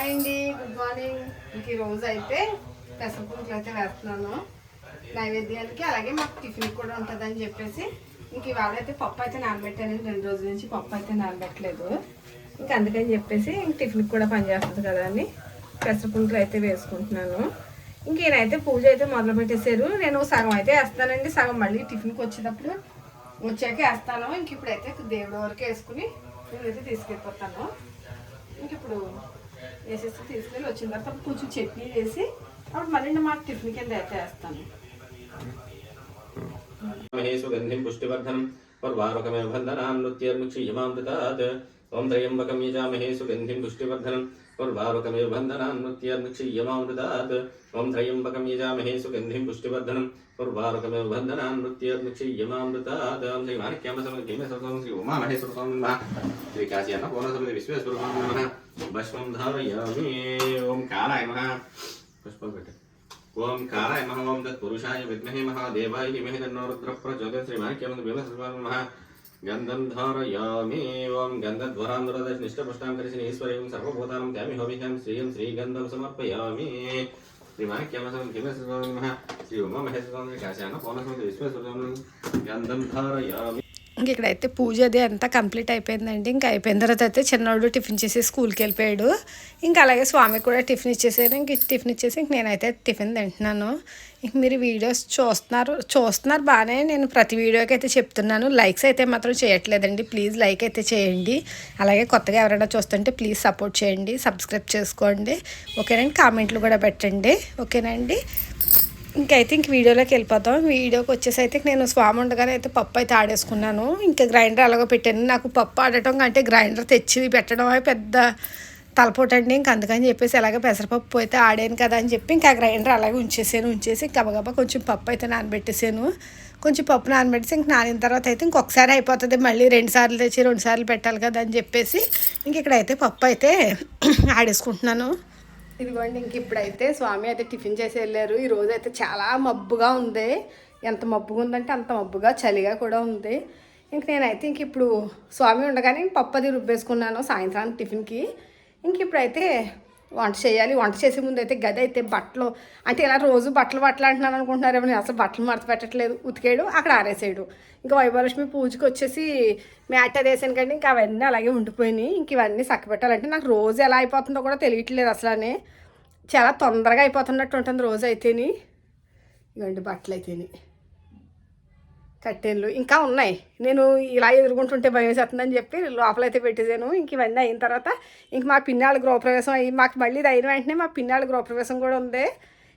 Hi అండి good morning ఇంక ఈరోజు రోజు అయితే పుంకులు అయితే వేస్తున్నాను. నైవేద్యానికి అలాగే మాకు టిఫిన్ కూడా ఉంటుందని చెప్పేసి ఇంక ఇవాళ అయితే పప్పు అయితే నానబెట్టానండి. రెండు రోజుల నుంచి పప్పు అయితే నానబెట్టలేదు. ఇంక అందుకని చెప్పేసి ఇంక టిఫిన్కి కూడా పనిచేస్తుంది కదా అని పెసరపుంకులు అయితే వేసుకుంటున్నాను. ఇంక పూజ అయితే మొదలు పెట్టేశారు. నేను సగం అయితే వేస్తానండి. సగం మళ్ళీ టిఫిన్కి వచ్చేటప్పుడు వచ్చాక వేస్తాను. ఇంక ఇప్పుడైతే దేవుడి వరకు వేసుకుని నేనైతే తీసుకెళ్ళిపోతాను. ఇంక ఇప్పుడు వేసేసి తీసుకెళ్ళి వచ్చిన తర్వాత కొంచెం చట్నీ వేసి అప్పుడు మళ్ళీ మాకు టిఫిన్ కింద అయితే వేస్తాను సుగంధిం పుష్టివర్ధనం పర్వారకమే బంధనాన్ నృత్యర్మిక్షీయమామృతాత్ ఓం త్రయంబకం యజామహే సుగంధిం పుష్టివర్ధనం పర్వారకమే బంధనాన్ నృత్యర్మిక్షీయమామృతాత్ ఓం త్రయంబకం యజామహే సుగంధిం పుష్టివర్ధనం పర్వారకమే బంధనాన్ నృత్యర్మిక్షీయమామృతాత్ ఓం శ్రీ మాణిక్యామ సమర్గ్యమే సర్వం శ్రీ ఉమామహేశ్వర స్వామి శ్రీ కాశ్యాన పూర్ణ సమయ విశ్వేశ్వర స్వామి భస్మం ధారయామి ఓం కారాయ మహా పుష్పం పెట్టే ఓం కారాయ మహా ఓం తత్పురుషాయ విద్మహే మహాదేవాయ హిమహి తన్నో రుద్ర ప్రచోదయ శ్రీమాఖ్యమందు బిమసర్వం మహా గంధం ధారయామి ఓం గంధధ్వరాంధ్రదశ నిష్టపుష్టాం కరిసిన ఈశ్వరేం సర్వభూతానం త్యామి హోమిహ్యం శ్రీయం శ్రీగంధం సమర్పయామి. శ్రీమాఖ్యమసం హిమసర్వం మహా శ్రీ ఉమా మహేశ్వరం కాశాన పౌనసం విశ్వేశ్వరం గంధం ధారయామి ఇంక ఇక్కడైతే పూజ అది అంతా కంప్లీట్ అయిపోయిందండి. ఇంకా అయిపోయిన తర్వాత అయితే చిన్నోడు టిఫిన్ చేసి స్కూల్కి వెళ్ళిపోయాడు. ఇంకా అలాగే స్వామికి కూడా టిఫిన్ ఇచ్చేసారు. ఇంక టిఫిన్ ఇచ్చేసి ఇంక నేనైతే టిఫిన్ తింటున్నాను. ఇంక మీరు వీడియోస్ చూస్తున్నారు చూస్తున్నారు బాగానే నేను ప్రతి వీడియోకి అయితే చెప్తున్నాను. లైక్స్ అయితే మాత్రం చేయట్లేదండి. ప్లీజ్ లైక్ అయితే చేయండి. అలాగే కొత్తగా ఎవరైనా చూస్తుంటే ప్లీజ్ సపోర్ట్ చేయండి. సబ్స్క్రైబ్ చేసుకోండి. ఓకేనండి? కామెంట్లు కూడా పెట్టండి. ఓకేనండి? ఇంకైతే ఇంక వీడియోలోకి వెళ్ళిపోతాం. వీడియోకి వచ్చేసి అయితే నేను స్వామి ఉండగానే అయితే పప్పు అయితే ఆడేసుకున్నాను. ఇంకా గ్రైండర్ అలాగో పెట్టాను. నాకు పప్పు ఆడటం కంటే గ్రైండర్ తెచ్చి పెట్టడం పెద్ద తలపోటండి. ఇంక అందుకని చెప్పేసి అలాగే పెసరపప్పు అయితే ఆడాను కదా అని చెప్పి ఇంకా గ్రైండర్ అలాగే ఉంచేసాను. ఉంచేసి గబగబా కొంచెం పప్పు అయితే నానబెట్టేసాను. కొంచెం పప్పు నానబెట్టేసి ఇంక నానిన తర్వాత అయితే ఇంకొకసారి అయిపోతుంది. మళ్ళీ రెండు సార్లు తెచ్చి రెండు సార్లు పెట్టాలి కదా అని చెప్పేసి ఇంక ఇక్కడైతే పప్పు అయితే ఆడేసుకుంటున్నాను. ఇదిగోండి ఇంక ఇప్పుడైతే స్వామి అయితే టిఫిన్ చేసి వెళ్ళారు. ఈ రోజు అయితే చాలా మబ్బుగా ఉంది. ఎంత మబ్బుగా ఉందంటే అంత మబ్బుగా చలిగా కూడా ఉంది. ఇంక నేనైతే ఇంక ఇప్పుడు స్వామి ఉండగానే పప్పు అది రుబ్బేసుకున్నాను సాయంత్రానికి టిఫిన్కి. ఇంక ఇప్పుడైతే వంట చేయాలి. వంట చేసే ముందు అయితే గది అయితే బట్టలు అంటే ఇలా రోజు బట్టలు బట్టలు అంటున్నాను అనుకుంటున్నారేమో నేను అసలు బట్టలు మడత పెట్టట్లేదు. ఉతికేయడు అక్కడ ఆరేసేయడు ఇంకా వైభవలక్ష్మి పూజకి వచ్చేసి మ్యాట్ అది వేసాను ఇంకా అవన్నీ అలాగే ఉండిపోయినాయి. ఇంక ఇవన్నీ చక్కబెట్టాలంటే నాకు రోజు ఎలా అయిపోతుందో కూడా తెలియట్లేదు అసలనే. చాలా తొందరగా అయిపోతున్నట్టు ఉంటుంది రోజు అయితేని. ఇవ్వండి బట్టలు అయితేని. కట్టెన్లు ఇంకా ఉన్నాయి. నేను ఇలా ఎదుర్కొంటుంటే భయం వేసేస్తుందని చెప్పి లోపలైతే పెట్టేసాను ఇంక ఇవన్నీ అయిన తర్వాత ఇంక మా పిన్నాళ్ళ గృహప్రవేశం అయ్యి మాకు మళ్ళీ ఇది అయిన వెంటనే మా పిన్నాళ్ళ గృహప్రవేశం కూడా ఉంది.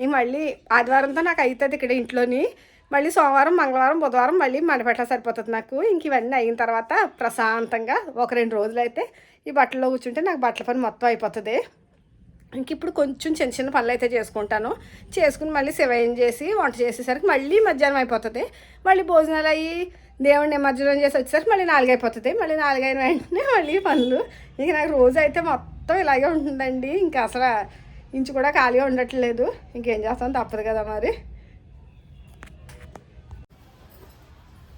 ఇంక మళ్ళీ ఆదివారంతో నాకు అవుతుంది ఇక్కడ ఇంట్లోని. మళ్ళీ సోమవారం మంగళవారం బుధవారం మళ్ళీ మండపెట్ల సరిపోతుంది నాకు. ఇంక ఇవన్నీ అయిన తర్వాత ప్రశాంతంగా ఒక రెండు రోజులు అయితే ఈ బట్టల్లో కూర్చుంటే నాకు బట్టల పని మొత్తం అయిపోతుంది. ఇంక ఇప్పుడు కొంచెం చిన్న చిన్న పనులు అయితే చేసుకుంటాను. చేసుకుని మళ్ళీ శివయం చేసి వంట చేసేసరికి మళ్ళీ మధ్యాహ్నం అయిపోతుంది. మళ్ళీ భోజనాలు అయ్యి దేవుడిని నిమజ్జనం చేసి వచ్చేసరికి మళ్ళీ నాలుగు అయిపోతుంది. మళ్ళీ నాలుగైన వెంటనే మళ్ళీ పనులు. ఇంక నాకు రోజు అయితే మొత్తం ఇలాగే ఉంటుందండి. ఇంకా అసలు ఇంచు కూడా ఖాళీగా ఉండట్లేదు. ఇంకేం చేస్తాం? తప్పదు కదా మరి.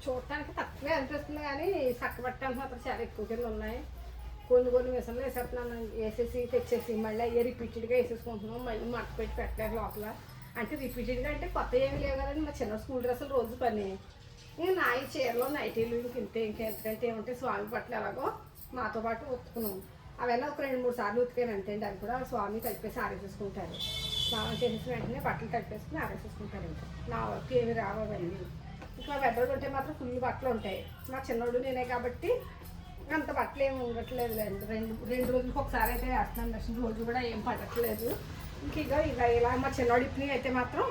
చూడటానికి తక్కువే అనిపిస్తుంది కానీ చక్కబట్టడానికి మాత్రం చాలా ఎక్కువ కింద ఉన్నాయి. కొన్ని కొన్ని మిషన్లు వేసేస్తున్నాను. వేసేసి తెచ్చేసి మళ్ళీ అయ్యే రిపీటెడ్గా వేసేసుకుంటున్నాం. మళ్ళీ మట్ట పెట్టి పెట్టలేదు లోపల. అంటే రిపీటెడ్గా అంటే కొత్త ఏమి లేవు కదండి. మా చిన్న స్కూల్ డ్రెస్సులు రోజు పని. ఇంకా నా ఈ చీరలో నైటీలు ఇంక ఇంతే ఇంక ఏమంటే స్వామి బట్టలు ఎలాగో మాతో పాటు ఉతుకున్నాం అవన్నీ ఒక రెండు మూడు సార్లు ఉతికాను అంతే. అండి అది కూడా స్వామి కలిపేసి ఆరేసేసుకుంటారు. స్నానం చేసేసిన వెంటనే బట్టలు కలిపేసుకుని ఆరేసేసుకుంటారు ఇంకా. నా వర్క్ ఏమి రావు అవన్నీ. ఇంకా పెద్దోడు ఉంటే మాత్రం ఫుల్ బట్టలు ఉంటాయి. మా చిన్నోడు నేనే కాబట్టి అంత బట్టలు ఏమి ఉండట్లేదు రెండు రెండు రెండు రోజులకు ఒకసారి అయితే వేస్తున్నాను. దర్శనం రోజు కూడా ఏం పడట్లేదు. ఇంక ఇక ఇలా ఇలా మా చిన్నవాడి ఇప్పని అయితే మాత్రం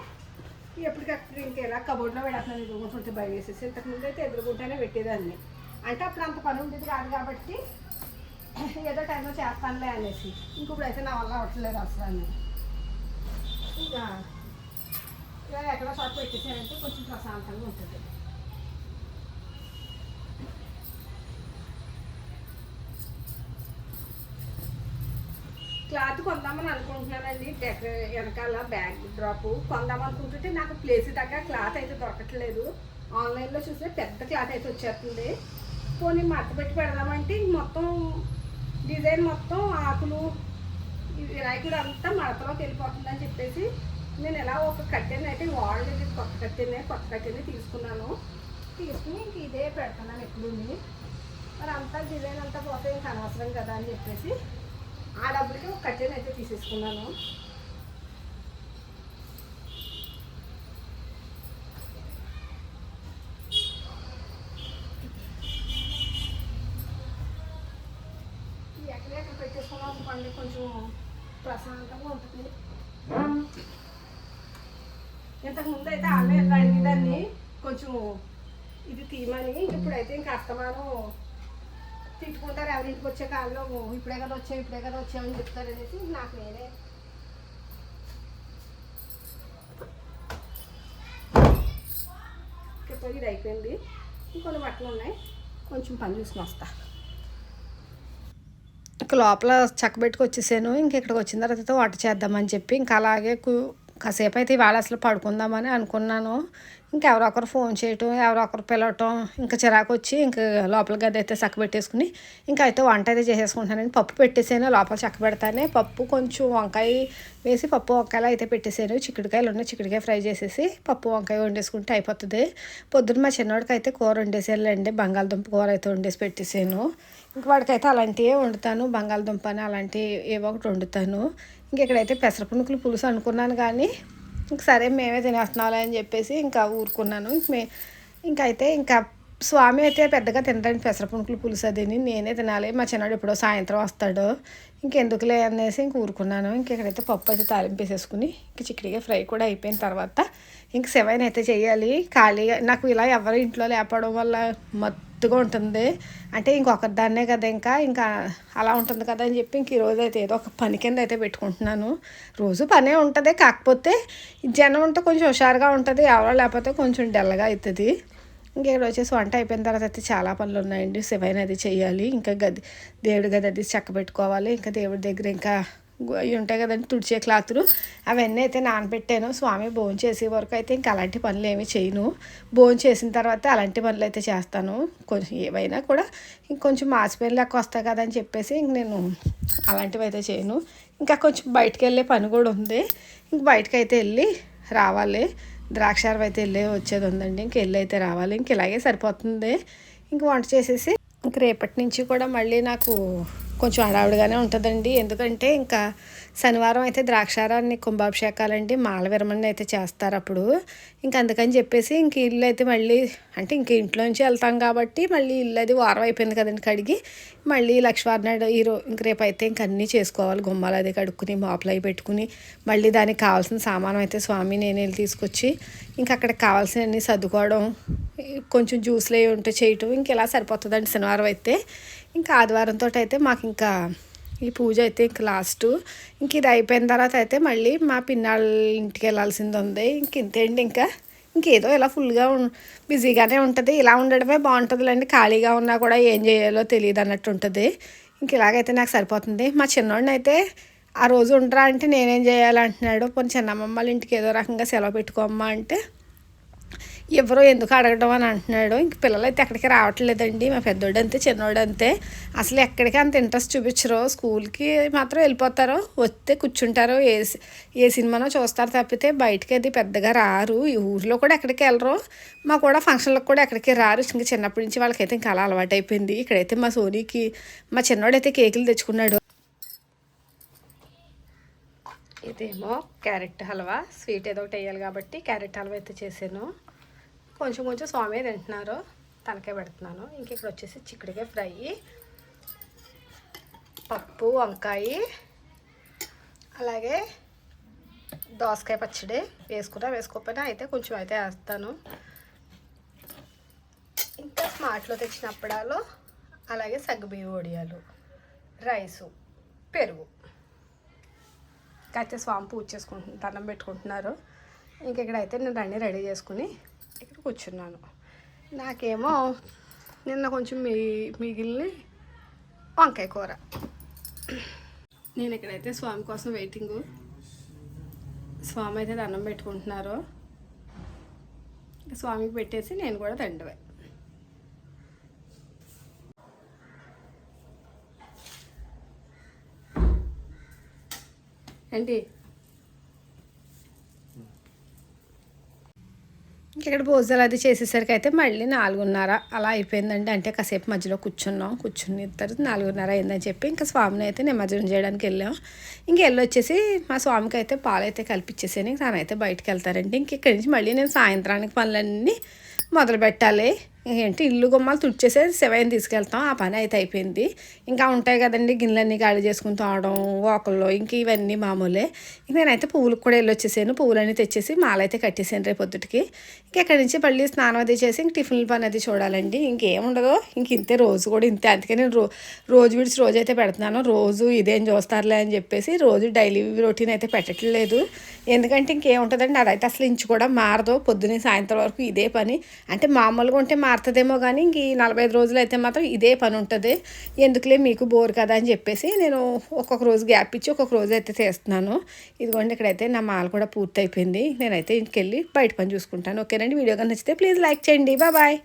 ఎప్పటికప్పుడు ఇంక ఇలా కబోర్డ్లో పెడతాను. ఎదుర్కొంటుంటే భయం వేసేసి. ఇంతకుముందు అయితే ఎదుర్కొంటేనే పెట్టేదాన్ని. అంటే అప్పుడు అంత పని ఉండేది కాదు కాబట్టి ఏదో టైంలో చేస్తానులే అనేసి. ఇంక అయితే నా వల్ల అవ్వట్లేదు అసలు. ఇంకా ఇలా ఎక్కడ చోట పెట్టేసారంటే కొంచెం ప్రశాంతంగా ఉంటుంది. క్లాత్ కొందామని అనుకుంటున్నానండి. డెక వెనకాల బ్యాగ్ డ్రాప్ కొందాం అనుకుంటుంటే నాకు ప్లేస్ తగ్గ క్లాత్ అయితే దొరకట్లేదు. ఆన్లైన్లో చూస్తే పెద్ద క్లాత్ అయితే వచ్చేస్తుంది. పోనీ మడత పెట్టి పెడదామంటే ఇంక మొత్తం డిజైన్ మొత్తం ఆకులు వినాయకుడు అంతా మడతలోకి వెళ్ళిపోతుందని చెప్పేసి నేను ఎలా ఒక కట్టెని అయితే వాడలేదు ఇది కొత్త కట్టెనే కొత్త కట్టెనే తీసుకున్నాను. తీసుకుని ఇంక ఇదే పెడుతున్నాను ఎప్పుడు మరి అంతా డిజైన్ అంతా పోతే ఇంక అనవసరం కదా అని చెప్పేసి ఆ డబ్బులకి ఒక కట్టెని అయితే తీసేసుకున్నాను. ఎక్కడెక్కడ పెట్టేసుకున్నాం అనుకోండి కొంచెం ప్రశాంతంగా ఉంటుంది. ఇంతకు ముందు అయితే ఆమె అడిగిందాన్ని కొంచెం ఇది తీయమని ఇప్పుడైతే ఇంకా అస్తమానం తిట్టుకుంటారు ఎవరింటికి వచ్చే కాలంలో ఇప్పుడే కదా వచ్చావు ఇప్పుడే కదా వచ్చావని చెప్తారు అనేసి నాకు నేనే ఇప్పుడు ఇది అయిపోయింది. ఇంకొన్ని బట్టలు ఉన్నాయి. కొంచెం పని చూసుకుని వస్తా. ఇక లోపల చక్కబెట్టుకు వచ్చేసాను ఇంక ఇక్కడికి వచ్చిన తర్వాత వంట చేద్దామని చెప్పి ఇంకా అలాగే కు- కాసేపు అయితే ఇవాళ అసలు పడుకుందామని అనుకున్నాను. ఇంకా ఫోన్ చేయటం ఎవరో ఒకరు పిలవటం ఇంకా చిరాకు వచ్చి ఇంకా లోపల గది అయితే చక్క పెట్టేసుకుని ఇంకా అయితే వంట అయితే చేసేసుకుంటానండి పప్పు పెట్టేసాను లోపల చక్క పెడతానే. పప్పు కొంచెం వంకాయ వేసి పప్పు వంకాయలు అయితే పెట్టేసాను. చిక్కుడుకాయలు ఉన్నాయి చిక్కుడుకాయ ఫ్రై చేసేసి పప్పు వంకాయ వండేసుకుంటే అయిపోతుంది. పొద్దున్న మా చిన్నవాడికి అయితే కూర వండేసేయాలండి బంగాళదుంప కూర అయితే వండేసి పెట్టేసాను. ఇంక వాడికైతే అలాంటివే వండుతాను బంగాళదుంప అని అలాంటివి ఏవో ఒకటి వండుతాను. ఇంక ఇక్కడైతే పెసరపునుకులు పులుసు అనుకున్నాను కానీ ఇంక సరే మేమే తినేస్తున్నాంలే అని చెప్పేసి ఇంకా ఊరుకున్నాను. ఇంక మే ఇంకైతే ఇంకా స్వామి అయితే పెద్దగా తినడానికి పెసరపునుకులు పులుసు అదిని. నేనే తినాలి. మా చిన్నాడు ఎప్పుడో సాయంత్రం వస్తాడు. ఇంకెందుకులే అనేసి ఇంక ఊరుకున్నాను. ఇంక ఇక్కడైతే పప్పు అయితే తాలింపు వేసేసుకుని ఇంక చిక్కడిగా ఫ్రై కూడా అయిపోయిన తర్వాత ఇంక సెవెన్ అయితే చేయాలి. ఖాళీగా నాకు ఇలా ఎవరు ఇంట్లో లేపడం వల్ల మత్తుగా ఉంటుంది. అంటే ఇంకొకరి దాన్నే కదా ఇంకా ఇంకా అలా ఉంటుంది కదా అని చెప్పి ఇంక ఈరోజు అయితే ఏదో ఒక పని కింద అయితే పెట్టుకుంటున్నాను. రోజు పనే ఉంటుంది కాకపోతే జనం ఉంటే కొంచెం హుషారుగా ఉంటుంది ఎవరో లేకపోతే కొంచెం డల్గా అవుతుంది ఇంకా ఇక్కడ వచ్చేసి వంట అయిపోయిన తర్వాత అయితే చాలా పనులు ఉన్నాయండి. శివైన అది చేయాలి ఇంకా గది దేవుడి గది అది చక్క పెట్టుకోవాలి ఇంకా దేవుడి దగ్గర ఇంకా అవి ఉంటాయి కదండి తుడిచే క్లాతులు. అవన్నీ అయితే నానబెట్టాను. స్వామి భోజనం చేసే వరకు అయితే ఇంకా అలాంటి పనులు ఏమీ చేయను. భోజనం చేసిన తర్వాత అలాంటి పనులు అయితే చేస్తాను. కొంచెం ఏవైనా కూడా ఇంకొంచెం మాసిపోయిన లెక్క వస్తాయి కదా అని చెప్పేసి ఇంక నేను అలాంటివి అయితే చేయను. ఇంకా కొంచెం బయటకు వెళ్ళే పని కూడా ఉంది. ఇంక బయటకు అయితే వెళ్ళి రావాలి. ద్రాక్షారం అయితే వెళ్ళే వచ్చేది ఉందండి. ఇంక వెళ్ళి అయితే రావాలి. ఇంక ఇలాగే సరిపోతుంది. ఇంక వంట చేసేసి ఇంక రేపటి నుంచి కూడా మళ్ళీ నాకు కొంచెం హడావుడిగానే ఉంటుందండి. ఎందుకంటే ఇంకా శనివారం అయితే ద్రాక్షారాన్ని కుంభాభిషేకాలండి. మాల విరమణ అయితే చేస్తారు అప్పుడు. ఇంకా అందుకని చెప్పేసి ఇంక ఇల్లు అయితే మళ్ళీ అంటే ఇంక ఇంట్లోంచి వెళ్తాం కాబట్టి మళ్ళీ ఇల్లు అది వారం అయిపోయింది కదండి కడిగి. మళ్ళీ లక్ష్మీవారం నాడు ఈ రో ఇంక రేపు అయితే ఇంక అన్నీ చేసుకోవాలి. గుమ్మాలు అది కడుక్కుని మాపులు అవి పెట్టుకుని. మళ్ళీ దానికి కావాల్సిన సామానం అయితే స్వామి నేను వెళ్ళి తీసుకొచ్చి ఇంకా అక్కడ కావాల్సినవన్నీ సర్దుకోవడం కొంచెం జ్యూస్లు అవి ఉంటే చేయటం ఇంక ఇలా సరిపోతుందండి శనివారం అయితే. ఇంకా ఆదివారంతో అయితే మాకు ఇంకా ఈ పూజ అయితే ఇంక లాస్ట్ ఇంక ఇది అయిపోయిన తర్వాత అయితే మళ్ళీ మా పిన్నాళ్ళ ఇంటికి వెళ్ళాల్సింది ఉంది. ఇంక ఇంతేంటి ఇంకా. ఇంకేదో ఇలా ఫుల్గా ఉం- బిజీగానే ఉంటుంది. ఇలా ఉండడమే బాగుంటుందిలేండి. ఖాళీగా ఉన్నా కూడా ఏం చేయాలో తెలియదు అన్నట్టు ఉంటుంది. ఇంక ఇలాగైతే నాకు సరిపోతుంది. మా చిన్నోడిని అయితే ఆ రోజు ఉండరా అంటే నేనేం చేయాలంటున్నాడు. కొన్ని చిన్నమ్మమ్మ వాళ్ళ ఇంటికి ఏదో రకంగా సెలవు పెట్టుకోమ్మా అంటే ఎవరో ఎందుకు అడగడం అని అంటున్నాడు. ఇంక పిల్లలు అయితే ఎక్కడికి రావట్లేదండి. మా పెద్దోడు అంతే చిన్నోడు అంతే అసలు ఎక్కడికి అంత ఇంట్రెస్ట్ చూపించరు. స్కూల్కి మాత్రం వెళ్ళిపోతారు. వస్తే కూర్చుంటారు. ఏ ఏ సినిమానో చూస్తారు తప్పితే బయటికి అది పెద్దగా రారు. ఈ ఊర్లో కూడా ఎక్కడికి వెళ్ళరు. మా కూడా ఫంక్షన్లకు కూడా ఎక్కడికి రారు. ఇంకా చిన్నప్పటి నుంచి వాళ్ళకైతే ఇంకా అలా అలవాటు అయిపోయింది ఇక్కడైతే మా సోనీకి మా చిన్నోడైతే కేకులు తెచ్చుకున్నాడు. ఇదేమో క్యారెట్ హల్వా. స్వీట్ ఏదో ఒకటి వేయాలి కాబట్టి క్యారెట్ హల్వా అయితే చేశాను. కొంచెం కొంచెం స్వామి తింటున్నారు. తనకే పెడుతున్నాను. ఇంక ఇక్కడ వచ్చేసి చిక్కుడుకాయ ఫ్రై. పప్పు వంకాయ అలాగే దోసకాయ పచ్చడి వేసుకున్నా వేసుకోకపోయినా అయితే కొంచెం అయితే వేస్తాను. ఇంకా స్మార్ట్లో తెచ్చిన అప్పడాలు అలాగే సగ్గుబియ్య వడియాలు రైసు పెరుగు. అయితే స్వామి పూజ చేసుకుంటు దండం పెట్టుకుంటున్నారు. ఇంక ఇక్కడైతే నేను అన్నీ రెడీ చేసుకుని ఇక్కడ కూర్చున్నాను. నాకేమో నిన్న కొంచెం మీ మిగిలిన వంకాయ కూర. నేను ఇక్కడైతే స్వామి కోసం వెయిటింగ్. స్వామి అయితే దండం పెట్టుకుంటున్నారు. స్వామికి పెట్టేసి నేను కూడా దండవే ఏంటి? ఇక్కడ భోజనాలు అది చేసేసరికి అయితే మళ్ళీ నాలుగున్నర అలా అయిపోయిందండి. అంటే కాసేపు మధ్యలో కూర్చున్నాం కూర్చుని తర్వాత నాలుగున్నర అయిందని చెప్పి ఇంకా స్వామిని అయితే నిమజ్జనం చేయడానికి వెళ్ళాం. ఇంక వెళ్ళి వచ్చేసి మా స్వామికి అయితే పాలు అయితే కల్పించేసాను ఇంక తనైతే బయటకు వెళ్తారండి. ఇంక ఇక్కడి నుంచి మళ్ళీ నేను సాయంత్రానికి పనులన్నీ మొదలు పెట్టాలి ఏంటి ఇల్లు గుమ్మాలు తుడిచేసే సెవెన్ తీసుకెళ్తాం. ఆ పని అయితే అయిపోయింది. ఇంకా ఉంటాయి కదండి గిన్నెలన్నీ గాలి చేసుకుని తోవడం వాకుల్లో ఇంక ఇవన్నీ మామూలే. ఇంక నేనైతే పువ్వులకు కూడా వెళ్ళి వచ్చేసాను. పువ్వులన్నీ తెచ్చేసి మాలైతే కట్టేసాను రేపు పొద్దుటికి. ఇంక ఇక్కడి నుంచి మళ్ళీ స్నానం అది చేసి ఇంక టిఫిన్ పని అది చూడాలండి. ఇంకేముండదు ఇంక ఇంతే రోజు కూడా ఇంతే. అందుకే నేను రో రోజు విడిచి రోజు అయితే పెడుతున్నాను. రోజు ఇదేం చూస్తారులే అని చెప్పేసి రోజు డైలీ రొటీన్ అయితే పెట్టట్లేదు. ఎందుకంటే ఇంకేముంటుందండి అదైతే అసలు ఇంచు కూడా మారదు. పొద్దున్నే సాయంత్రం వరకు ఇదే పని. అంటే మామూలుగా ఉంటే మారుతుందేమో కానీ ఇంక ఈ నలభై ఐదు రోజులు అయితే మాత్రం ఇదే పని ఉంటుంది ఎందుకులే మీకు బోర్ కదా అని చెప్పేసి నేను ఒక్కొక్క రోజు గ్యాప్ ఇచ్చి ఒక్కొక్క రోజు అయితే చేస్తున్నాను. ఇదిగోండి ఇక్కడైతే నా మాల కూడా పూర్తి అయిపోయింది నేనైతే ఇంటికి వెళ్ళి బయట పని చూసుకుంటాను. ఓకేనండి? వీడియో కానీ నచ్చితే ప్లీజ్ లైక్ చేయండి. బాయ్.